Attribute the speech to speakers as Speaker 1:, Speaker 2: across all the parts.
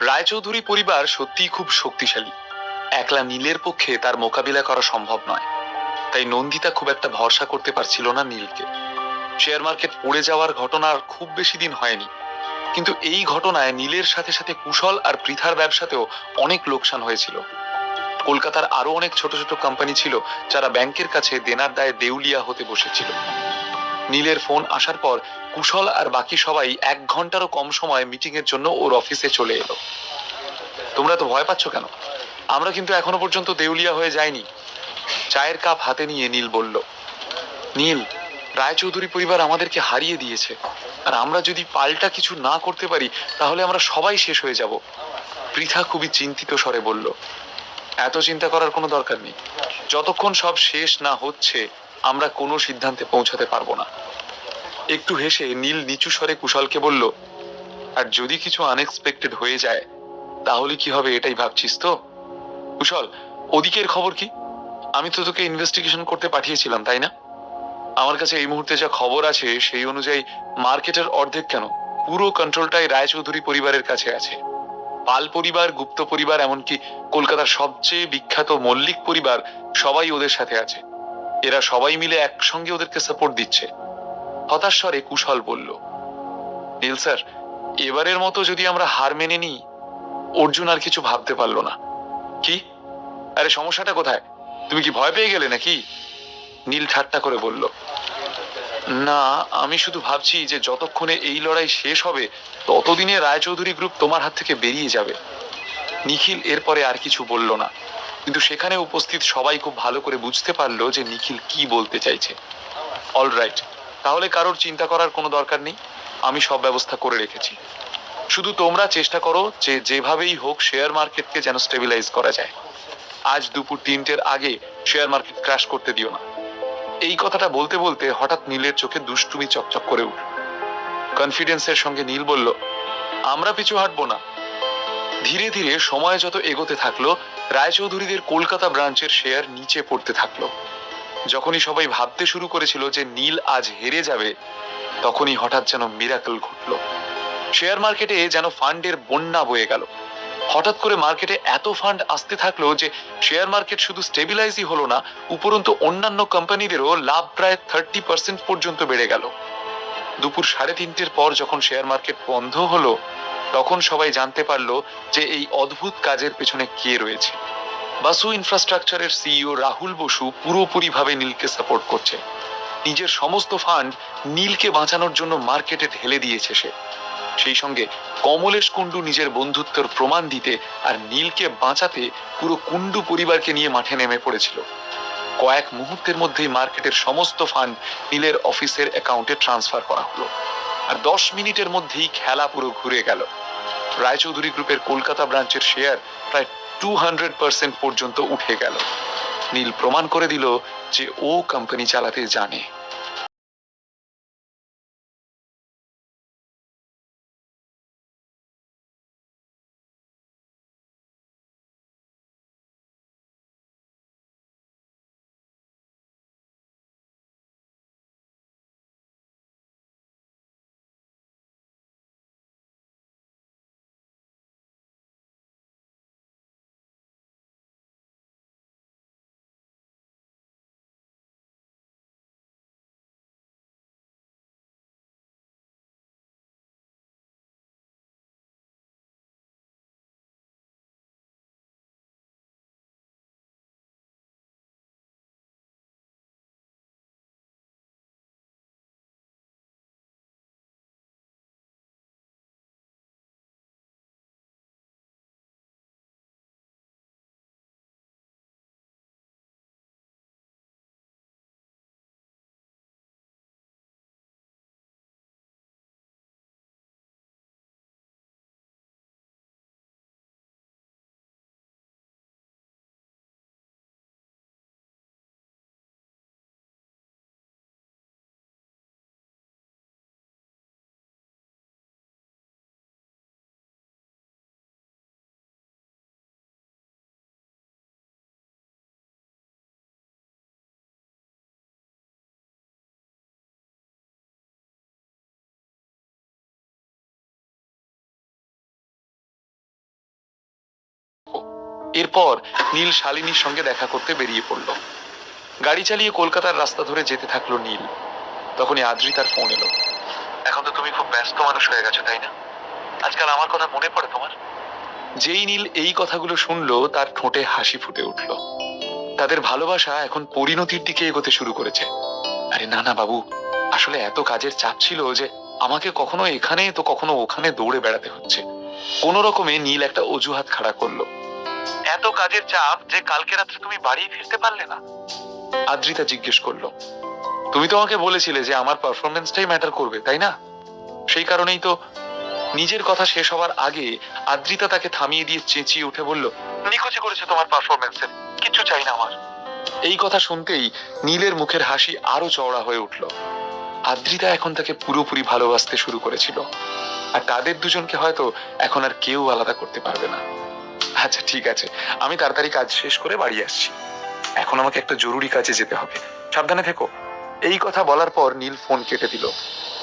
Speaker 1: রায়চৌধুরী পরিবার সত্যিই খুব শক্তিশালী। একলা নীলের পক্ষে তার মোকাবিলা করা সম্ভব নয়। তাই নন্দিতা খুব একটা ভরসা করতে পারছিল না নীলকে। শেয়ার মার্কেট পড়ে যাওয়ার ঘটনার খুব বেশি দিন হয়নি। কিন্তু এই ঘটনায় নীলের সাথে সাথে কুশল আর পৃথার ব্যবসাতেও অনেক লোকসান হয়েছিল। কলকাতার আরও অনেক ছোট ছোট কোম্পানি ছিল যারা ব্যাংকের কাছে দেনার দায়ে দেউলিয়া হতে বসেছিল। নীলের ফোন আসার পর কুশল আর বাকি সবাই এক ঘন্টারও কম সময় মিটিং এর জন্য ওর অফিসে চলে এলো। তোমরা তো ভয় পাচ্ছ কেন? আমরা কিন্তু এখনও পর্যন্ত দেউলিয়া হয়ে যাইনি। চায়ের কাপ হাতে নিয়ে নীল বলল, নীল, রায়চৌধুরী পরিবার আমাদেরকে হারিয়ে দিয়েছে। আর আমরা যদি পাল্টা কিছু না করতে পারি, তাহলে আমরা সবাই শেষ হয়ে যাব। পৃথা খুবই চিন্তিত স্বরে বলল, এত চিন্তা করার কোনো দরকার নেই। যতক্ষণ সব শেষ না হচ্ছে, আমরা কোনো সিদ্ধান্তে পৌঁছাতে পারব না। একটু হেসে নীল নিচু স্বরে কুশলকে বলল, আর যদি কিছু আনএক্সপেক্টেড হয়ে যায়, তাহলে কি হবে এটাই ভাবছিস তো? কুশল, ওদিকের খবর কি? আমি তো তোকে ইনভেস্টিগেশন করতে পাঠিয়েছিলাম, তাই না? আমার কাছে এই মুহূর্তে যা খবর আছে, সেই অনুযায়ী মার্কেটের অর্ধেক কেন? পুরো কন্ট্রোলটাই রায়চৌধুরী পরিবারের কাছে আছে। পাল পরিবার, গুপ্ত পরিবার, এমনকি কলকাতার সবচেয়ে বিখ্যাত মল্লিক পরিবার সবাই ওদের সাথে আছে। এরা সবাই মিলে একসঙ্গে ওদেরকে সাপোর্ট দিচ্ছে। হতাশ স্বরে কুশল বলল, নীল স্যার, এবারের মতো যদি আমরা হার মেনে নিই, অর্জুন আর কিছু ভাবতে পারল না। কি? আরে সমস্যাটা কোথায়? তুমি কি ভয় পেয়ে গেলে নাকি? নীল ঠাট্টা করে বলল, না, আমি শুধু ভাবছি যে যতক্ষণে এই লড়াই শেষ হবে, ততদিনে রায়চৌধুরী গ্রুপ তোমার হাত থেকে বেরিয়ে যাবে। নিখিল এরপরে আর কিছু বলল না। কিন্তু সেখানে উপস্থিত সবাই খুব ভালো করে বুঝতে পারল যে নিখিল কি বলতে চাইছে। অল রাইট তাহলে কারোর চিন্তা করার কোনো দরকার নেই। আমি সব ব্যবস্থা করে রেখেছি। শুধু তোমরা চেষ্টা করো যে যেভাবেই হোক শেয়ার মার্কেটকে যেন স্টেবিলাইজ করা যায়। আজ দুপুর তিনটের আগে শেয়ার মার্কেট ক্র্যাশ করতে দিও না। এই কথাটা বলতে বলতে হঠাৎ নীলের চোখে দুষ্টুমি চকচক করে উঠল। কনফিডেন্সের সঙ্গে নীল বলল, আমরা পিছু হাঁটবো না। ধীরে ধীরে সময় যত এগোতে থাকল, রায়চৌধুরীদের কলকাতা ব্রাঞ্চের শেয়ার নিচে পড়তে থাকল। যখনই সবাই ভাবতে শুরু করেছিল যে নীল আজ হেরে যাবে, তখনই হঠাৎ যেন মিরাকল ঘটলো। শেয়ার মার্কেটে যেন ফান্ডের বন্যা বয়ে গেল। হঠাৎ করে মার্কেটে এত ফান্ড আসতে থাকল যে শেয়ার মার্কেট শুধু স্টেবিলাইজই হলো না, উপরন্তু অন্যান্য কোম্পানিদেরও লাভ প্রায় থার্টি পার্সেন্ট পর্যন্ত বেড়ে গেল। দুপুর সাড়ে তিনটের পর যখন শেয়ার মার্কেট বন্ধ হলো, তখন সবাই জানতে পারল যে এই অদ্ভুত কাজের পেছনে কে রয়েছে। বাসু ইনফ্রাস্ট্রাকচারের সিইও রাহুল বসু পুরোপুরিভাবে নীলকে সাপোর্ট করছে। নিজের সমস্ত ফান্ড নীলকে বাঁচানোর জন্য মার্কেটে ঢেলে দিয়েছে সে। সেই সঙ্গে কমলেশ কুণ্ডু নিজের বন্ধুত্বের প্রমাণ দিতে আর নীলকে বাঁচাতে পুরো কুণ্ডু পরিবারকে নিয়ে মাঠে নেমে পড়েছিল। কয়েক মুহূর্তের মধ্যেই মার্কেটের সমস্ত ফান্ড নীলের অফিসের অ্যাকাউন্টে ট্রান্সফার করা হলো। আর দশ মিনিটের মধ্যেই খেলা পুরো ঘুরে গেল। রায়চৌধুরী গ্রুপের কলকাতা ব্রাঞ্চের শেয়ার প্রায় টু হান্ড্রেড পর্যন্ত উঠে গেল। নীল প্রমাণ করে দিল যে ও কোম্পানি চালাতে জানে। এরপর নীল শালিনীর সঙ্গে দেখা করতে বেরিয়ে পড়ল। গাড়ি চালিয়ে কলকাতার রাস্তা ধরে যেতে থাকল নীল। তখনই আদ্রি তার ফোন এলো। এখন তো তুমি খুব ব্যস্ত মানুষ হয়ে গেছো তাই না? আজকাল আমার কথা মনে পড়ে তোমার? যেই নীল এই কথাগুলো শুনলো তার ঠোঁটে হাসি ফুটে উঠল। তাদের ভালোবাসা এখন পরিণতির দিকে এগোতে শুরু করেছে। আরে না না বাবু আসলে এত কাজের চাপ ছিল যে আমাকে কখনো এখানে তো কখনো ওখানে দৌড়ে বেড়াতে হচ্ছে। কোন রকমে নীল একটা অজুহাত খাড়া করল। এত কাজের চাপ যে কালকে রাত্রে তুমি বাড়ি ফিরতে পারলে না। আদ্রিতা জিজ্ঞেস করল, তুমি তো আমাকে বলেছিলে যে আমার পারফরমেন্সটাই ম্যাটার করবে, তাই না? সেই কারণেই তো নিজের কথা শেষ হওয়ার আগে আদ্রিতা তাকে থামিয়ে দিয়ে চেঁচিয়ে উঠে বলল, নিখোঁজে করেছে তোমার পারফরমেন্সের কিচ্ছু চাই না আমার। এই কথা শুনতেই নীলের মুখের হাসি আরও চওড়া হয়ে উঠল। আদ্রিতা এখন তাকে পুরোপুরি ভালোবাসতে শুরু করেছিল, আর তাদের দুজনকে হয়তো এখন আর কেউ আলাদা করতে পারবে না। আচ্ছা ঠিক আছে। আমি তাড়াতাড়ি কাজ শেষ করে বাড়ি আসছি। এখন আমাকে একটা জরুরি কাজে যেতে হবে। সাবধানে থেকো। এই কথা বলার পর নীল ফোন কেটে দিল।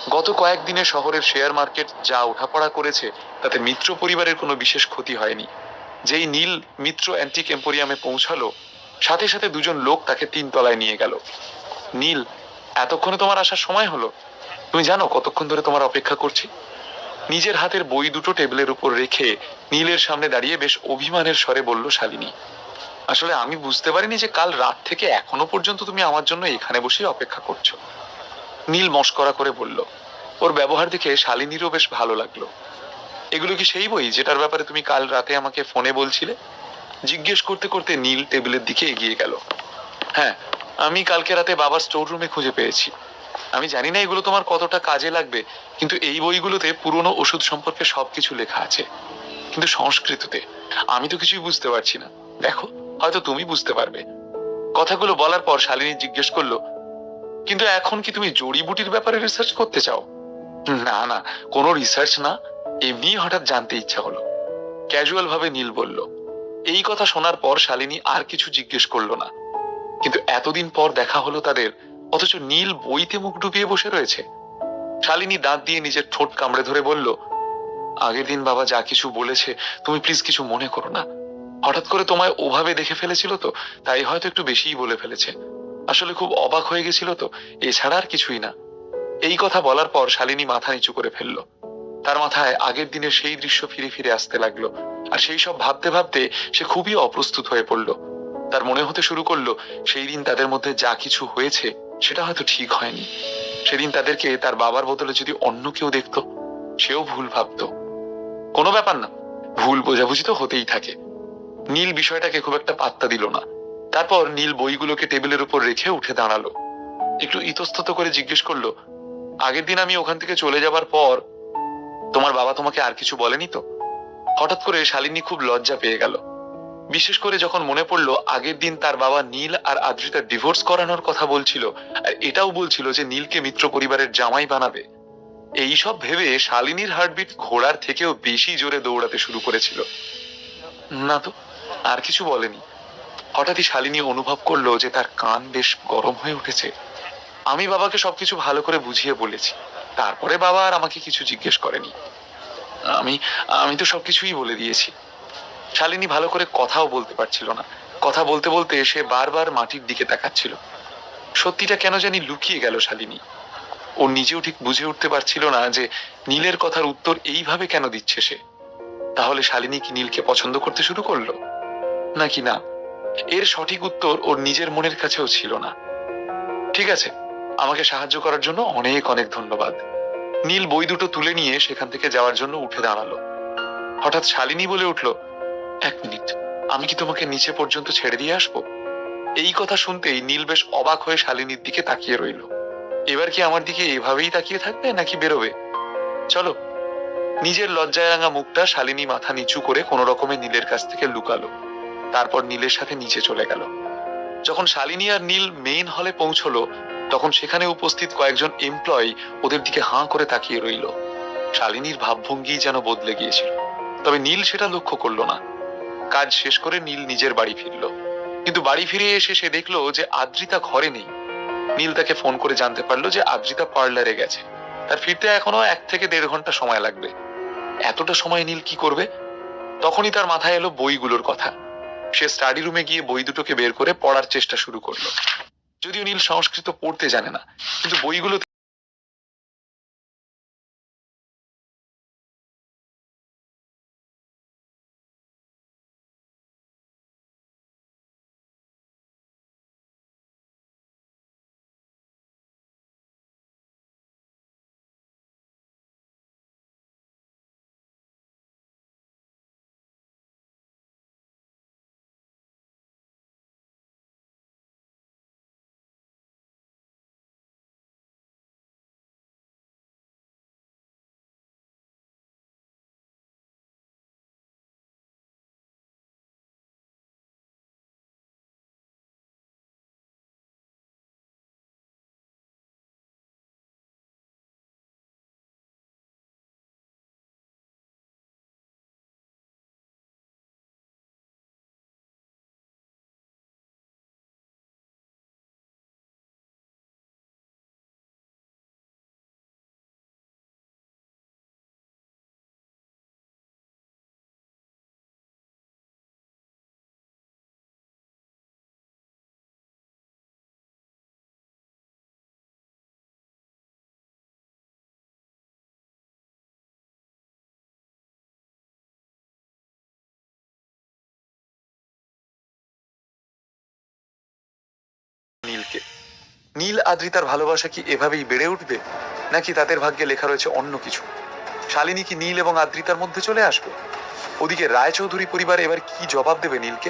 Speaker 1: গত কয়েকদিনে শহরের শেয়ার মার্কেট যা ওঠাপড়া করেছে, তাতে মিত্র পরিবারের কোনো বিশেষ ক্ষতি হয়নি। যেই নীল মিত্র অ্যান্টিক এম্পোরিয়ামে পৌঁছালো, সাথে সাথে দুজন লোক তাকে তিন তলায় নিয়ে গেল। নীল, এতক্ষণে তোমার আসার সময় হলো? তুমি জানো কতক্ষণ ধরে তোমার অপেক্ষা করছি? নিজের হাতের বই দুটো টেবিলের উপর রেখে নীলের সামনে দাঁড়িয়ে বেশ অভিমানের স্বরে বলল, শালিনী, আসলে আমি বুঝতে পারিনি যে কাল রাত থেকে এখনও পর্যন্ত তুমি আমার জন্য এখানে বসে অপেক্ষা করছ। নীল মস্করা করে বলল, ওর ব্যবহার দেখে শালিনীরও বেশ ভালো লাগল। এগুলো কি সেই বই যেটার ব্যাপারে তুমি কাল রাতে আমাকে ফোনে বলছিলে? জিজ্ঞেস করতে করতে নীল টেবিলের দিকে এগিয়ে গেল। হ্যাঁ আমি কালকে রাতে বাবার স্টোর রুমে খুঁজে পেয়েছি। আমি জানি না এগুলো তোমার কতটা কাজে লাগবে, কিন্তু এই বইগুলোতে পুরনো ওষুধ সম্পর্কে সবকিছু লেখা আছে, কিন্তু সংস্কৃততে। আমি তো কিছুই বুঝতে পারছি না। দেখো, হয়তো তুমি বুঝতে পারবে। কথাগুলো বলার পর শালিনী জিজ্ঞেস করল, কিন্তু এখন কি তুমি জড়িবুটির ব্যাপারে রিসার্চ করতে চাও? না না, কোনো রিসার্চ না। এমনি হঠাৎ জানতে ইচ্ছা হলো। ক্যাজুয়াল ভাবে নীল বলল, এই কথা শোনার পর শালিনী আর কিছু জিজ্ঞেস করল না। কিন্তু এতদিন পর দেখা হলো তাদের অথচ নীল বইতে মুখ ডুবিয়ে বসে রয়েছে। শালিনী দাঁত দিয়ে নিজের ঠোঁট কামড়ে ধরে বলল, আগের দিন বাবা যা কিছু বলেছে, তুমি প্লিজ কিছু মনে করো না। হঠাৎ করে তোমায় ওভাবে দেখে ফেলেছিল তো, তাই হয়তো একটু বেশিই বলে ফেলেছে। আসলে খুব অবাক হয়ে গেছিল তো, এছাড়া আর কিছুই না। এই কথা বলার পর শালিনী মাথা নিচু করে ফেলল। তার মাথায় আগের দিনের সেই দৃশ্য ফিরে ফিরে আসতে লাগল, আর সেই সব ভাবতে ভাবতে সে খুবই অপ্রস্তুত হয়ে পড়ল। তার মনে হতে শুরু করল, সেই দিন তাদের মধ্যে যা কিছু হয়েছে সেটা হয়তো ঠিক হয়নি। সেদিন তাদেরকে তার বাবার বদলে যদি অন্য কেউ দেখতো, সেও ভুল ভাবতো। কোনো ব্যাপার না, ভুল বোঝাবুঝি তো হতেই থাকে। নীল বিষয়টাকে খুব একটা পাত্তা দিল না। তারপর নীল বইগুলোকে টেবিলের উপর রেখে উঠে দাঁড়াল। একটু ইতস্তত করে জিজ্ঞেস করল, আগের দিন আমি ওখান থেকে চলে যাবার পর তোমার বাবা তোমাকে আর কিছু বলেনি তো? হঠাৎ করে শালিনী খুব লজ্জা পেয়ে গেল। বিশেষ করে যখন মনে পড়ল আগের দিন তার বাবা নীল আর আদ্রিতা ডিভোর্স করানোর কথা বলছিল, আর এটাও বলছিল যে নীলকে মিত্র পরিবারের জামাই বানাবে। এইসব ভেবে শালিনীর হার্টবিট ঘোড়ার থেকেও বেশি জোরে দৌড়াতে শুরু করেছিল। না তো, আর কিছু বলেনি। হঠাৎই শালিনী অনুভব করল যে তার কান বেশ গরম হয়ে উঠেছে। আমি বাবাকে সবকিছু ভালো করে বুঝিয়ে বলেছি। তারপরে বাবা আর আমাকে কিছু জিজ্ঞেস করেনি। আমি আমি তো সবকিছুই বলে দিয়েছি। শালিনী ভালো করে কথাও বলতে পারছিল না। কথা বলতে বলতে সে বারবার মাটির দিকে তাকাচ্ছিল। সত্যিটা কেন জানি লুকিয়ে গেল শালিনী। ও নিজেও ঠিক বুঝে উঠতে পারছিল না যে নীলের কথার উত্তর এইভাবে কেন দিচ্ছে সে। তাহলে শালিনী কি নীলকে পছন্দ করতে শুরু করল? নাকি না? এর সঠিক উত্তর ওর নিজের মনের কাছেও ছিল না। ঠিক আছে, আমাকে সাহায্য করার জন্য অনেক অনেক ধন্যবাদ। নীল বই দুটো তুলে নিয়ে সেখান থেকে যাওয়ার জন্য উঠে দাঁড়াল। হঠাৎ শালিনী বলে উঠল এক মিনিট। আমি কি তোমাকে নিচে পর্যন্ত ছেড়ে দিয়ে আসব? এই কথা শুনতেই নীল বেশ অবাক হয়ে শালিনীর দিকে তাকিয়ে রইল। এবার কি আমার দিকে এভাবেই তাকিয়ে থাকবে নাকি বেরোবে? চলো। নিজের লজ্জায় রাঙা মুখটা শালিনী মাথা নিচু করে কোনো রকমে নীলের কাছ থেকে লুকালো। তারপর নীলের সাথে নিচে চলে গেল। যখন শালিনী আর নীল মেইন হলে পৌঁছলো, তখন সেখানে উপস্থিত কয়েকজন এমপ্লয়ি ওদের দিকে হাঁ করে তাকিয়ে রইল। শালিনীর ভাবভঙ্গি যেন বদলে গিয়েছিল। তবে নীল সেটা লক্ষ্য করল না। কাজ শেষ করে নীল নিজের বাড়ি ফিরল। কিন্তু বাড়ি ফিরে এসে সে দেখল যে আদ্রিতা ঘরে নেই। নীল তাকে ফোন করে জানতে পারল যে আদ্রিতা পার্লারে গেছে। তার ফিরতে এখনও এক থেকে দেড় ঘণ্টা সময় লাগবে। এতটা সময় নীল কি করবে? তখনই তার মাথায় এলো বইগুলোর কথা। সে স্টাডি রুমে গিয়ে বই দুটোকে বের করে পড়ার চেষ্টা শুরু করল। যদিও নীল সংস্কৃত পড়তে জানে না, কিন্তু বইগুলো নীলকে। নীল আদ্রিতার ভালোবাসা কি এভাবেই বেড়ে উঠবে? নাকি তাদের ভাগ্যে লেখা রয়েছে অন্য কিছু? শালিনী কি নীল এবং আদ্রিতার মধ্যে চলে আসবে? ওদিকে রায়চৌধুরী পরিবার এবার কি জবাব দেবে নীলকে?